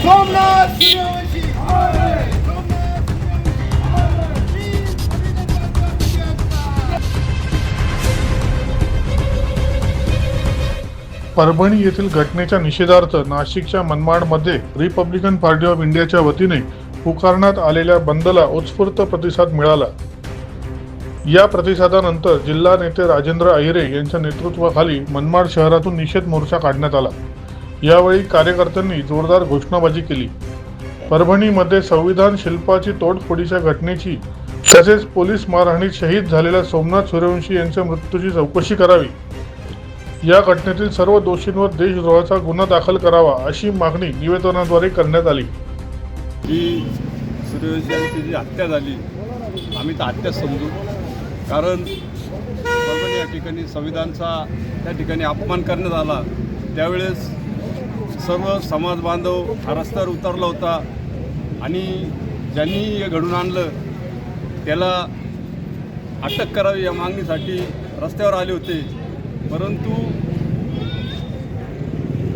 सोमनाथ सूर्यवंशी परभणी येथील घटनेच्या निषेधार्थ नाशिकच्या मनमाडमध्ये रिपब्लिकन पार्टी ऑफ इंडियाच्या वतीने पुकारण्यात आलेल्या बंदला उत्स्फूर्त प्रतिसाद मिळाला. या प्रतिसादानंतर जिल्हा नेते राजेंद्र अहिरे यांच्या नेतृत्वाखाली मनमाड शहरातून निषेध मोर्चा काढण्यात आला. यावेळी कार्यकर्त्यांनी जोरदार घोषणाबाजी केली. परभणीमध्ये संविधान शिल्पाची तोडफोडीच्या घटनेची तसेच पोलीस मारहाणीत शहीद झालेल्या सोमनाथ सूर्यवंशी यांच्या मृत्यूची चौकशी करावी. या घटनेतील सर्व दोषींवर देशद्रोहाचा गुन्हा दाखल करावा अशी मागणी निवेदनाद्वारे करण्यात आली. जी सूर्यवंशी यांची जी हत्या झाली आम्ही तर हत्या समजू. कारण परभणी या ठिकाणी संविधानचा त्या ठिकाणी अपमान करण्यात आला. त्यावेळेस सर्व समाज बांधव हा रस्त्यावर उतरला होता. आणि ज्यांनी हे घडून आणलं त्याला अटक करावी या मागणीसाठी रस्त्यावर आले होते. परंतु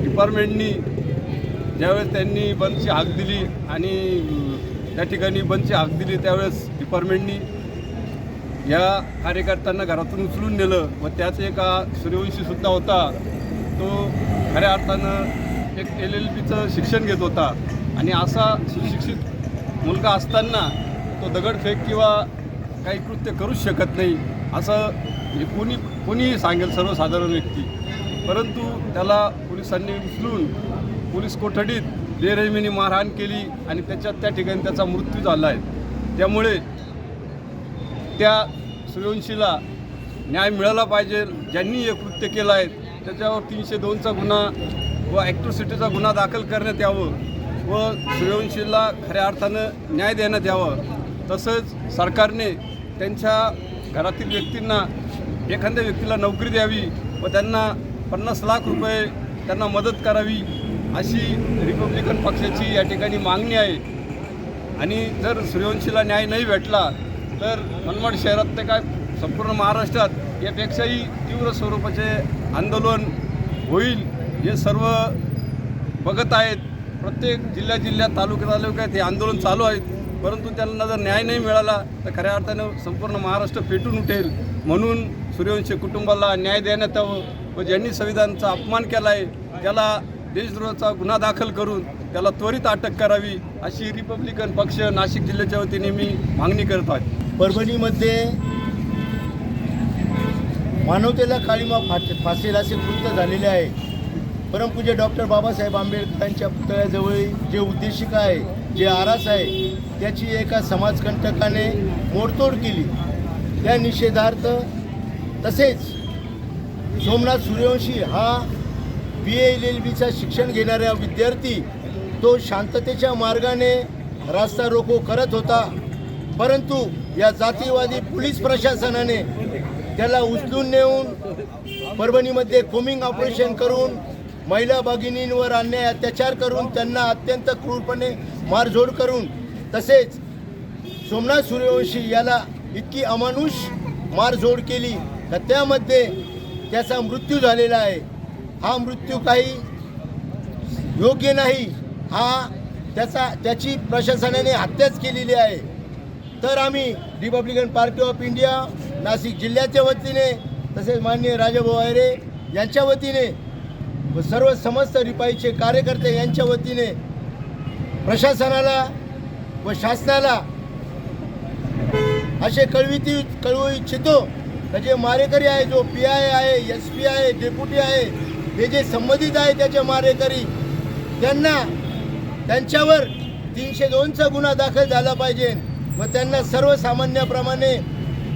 डिपार्टमेंटनी ज्यावेळेस त्यांनी बंदची हाक दिली आणि त्या ठिकाणी बंदची हाक दिली त्यावेळेस डिपार्टमेंटनी या कार्यकर्त्यांना घरातून उचलून नेलं व त्याच एका सूर्यवंशीसुद्धा होता. तो खऱ्या अर्थानं एक एल एल बीचं शिक्षण घेत होता. आणि असा सुशिक्षित मुलगा असताना तो दगडफेक किंवा काही कृत्य करूच शकत नाही असं म्हणजे कोणी कोणीही सांगेल सर्वसाधारण व्यक्ती. परंतु त्याला पोलिसांनी उचलून पोलीस कोठडीत बेरहिमीने मारहाण केली आणि त्याच्यात त्या ठिकाणी त्याचा मृत्यू झाला आहे त्यामुळे त्या सूर्यवंशीला न्याय मिळाला पाहिजे. ज्यांनी हे कृत्य केलं आहे त्याच्यावर तीनशे दोनचा गुन्हा व ॲक्ट्रोसिटीचा गुन्हा दाखल करण्यात यावं व सूर्यवंशीला खऱ्या अर्थानं न्याय देण्यात यावं. तसंच सरकारने त्यांच्या घरातील व्यक्तींना एखाद्या व्यक्तीला नोकरी द्यावी व त्यांना पन्नास लाख रुपये त्यांना मदत करावी अशी रिपब्लिकन पक्षाची या ठिकाणी मागणी आहे. आणि जर सूर्यवंशीला न्याय नाही भेटला तर मनमाड शहरात ते काय संपूर्ण महाराष्ट्रात यापेक्षाही तीव्र स्वरूपाचे आंदोलन होईल. हे सर्व बघत आहेत. प्रत्येक जिल्ह्या जिल्ह्यात तालुक्या तालुक्यात हे आंदोलन चालू आहेत परंतु त्यांना जर न्याय नाही मिळाला तर खऱ्या अर्थानं संपूर्ण महाराष्ट्र पेटून उठेल. म्हणून सूर्यवंशी कुटुंबाला न्याय देण्यात यावं व ज्यांनी संविधानाचा अपमान केला आहे त्याला देशद्रोहाचा गुन्हा दाखल करून त्याला त्वरित अटक करावी अशी रिपब्लिकन पक्ष नाशिक जिल्ह्याच्या वतीने मी मागणी करत आहे. परभणीमध्ये मानवतेला काळीमा फाट फासेल असे कृत्य झालेले आहे. परमपूज्य डॉक्टर बाबासाहेब आंबेडकरांच्या पुतळ्याजवळ जे उद्देशिका आहे जे आरास आहे त्याची एका समाजकंटकाने मोडतोड केली. त्या निषेधार्थ तसेच सोमनाथ सूर्यवंशी हा बी एल एल बीचा शिक्षण घेणाऱ्या विद्यार्थी तो शांततेच्या मार्गाने रास्ता रोको करत होता. परंतु या जातीवादी पोलीस प्रशासनाने त्याला उचलून नेऊन परभणीमध्ये कोमिंग ऑपरेशन करून महिला भगिनींवर अन्याय अत्याचार करून त्यांना अत्यंत क्रूरपणे मारझोड करून तसेच सोमनाथ सूर्यवंशी याला इतकी अमानुष मारझोड केली तर त्यामध्ये त्याचा मृत्यू झालेला आहे. हा मृत्यू काही योग्य नाही. हा त्याचा त्याची प्रशासनाने हत्याच केलेली आहे. तर आम्ही Republican Party of India Nashik जिल्ह्याच्या वतीने तसेच माननीय राजाभाऊ आयरे यांच्या वतीने व सर्व समस्त रिपाईचे कार्यकर्ते यांच्या वतीने प्रशासनाला व शासनाला असे कळविती कळवू इच्छितो का जे मारेकरी आहे जो पी आय आहे एस पी आहे डेप्युटी आहे हे जे संबंधित आहे त्याचे मारेकरी त्यांना त्यांच्यावर तीनशे दोनचा गुन्हा दाखल झाला पाहिजे व त्यांना सर्वसामान्याप्रमाणे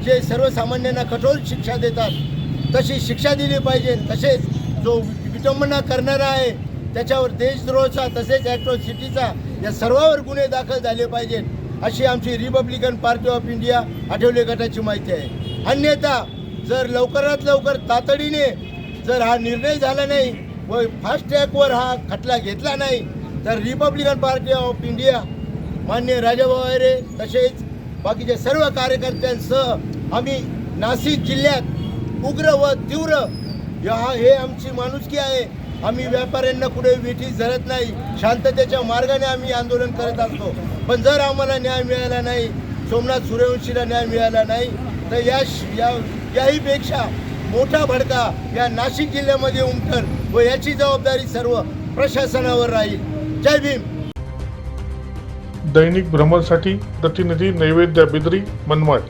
जे सर्वसामान्यांना कठोर शिक्षा देतात तशी शिक्षा दिली पाहिजे. तसेच जो विटंबना करणारा आहे. त्याच्यावर देशद्रोहाचा तसेच ॲट्रॉसिटीचा या सर्वावर गुन्हे दाखल झाले पाहिजेत अशी आमची Republican Party of India Athawale गटाची माहिती आहे. अन्यथा जर लवकरात लवकर तातडीने जर हा निर्णय झाला नाही व फास्ट ट्रॅकवर हा खटला घेतला नाही तर रिपब्लिकन पार्टी ऑफ इंडिया मान्य राजाभाऊ अरे तसेच बाकीच्या सर्व कार्यकर्त्यांसह आम्ही नाशिक जिल्ह्यात उग्र व तीव्र या हे आमची माणुसकी आहे. आम्ही व्यापाऱ्यांना कुठे वेठी धरत नाही. शांततेच्या मार्गाने आम्ही आंदोलन करत असतो. पण जर आम्हाला न्याय मिळाला नाही सोमनाथ सूर्यवंशीला न्याय मिळाला नाही तर या याहीपेक्षा मोठा भडका या नाशिक जिल्ह्यामध्ये उमटल व याची जबाबदारी सर्व प्रशासनावर राहील. जय भीम. दैनिक भ्रमणसाठी प्रतिनिधी नैवेद्य बिद्री मनमाड.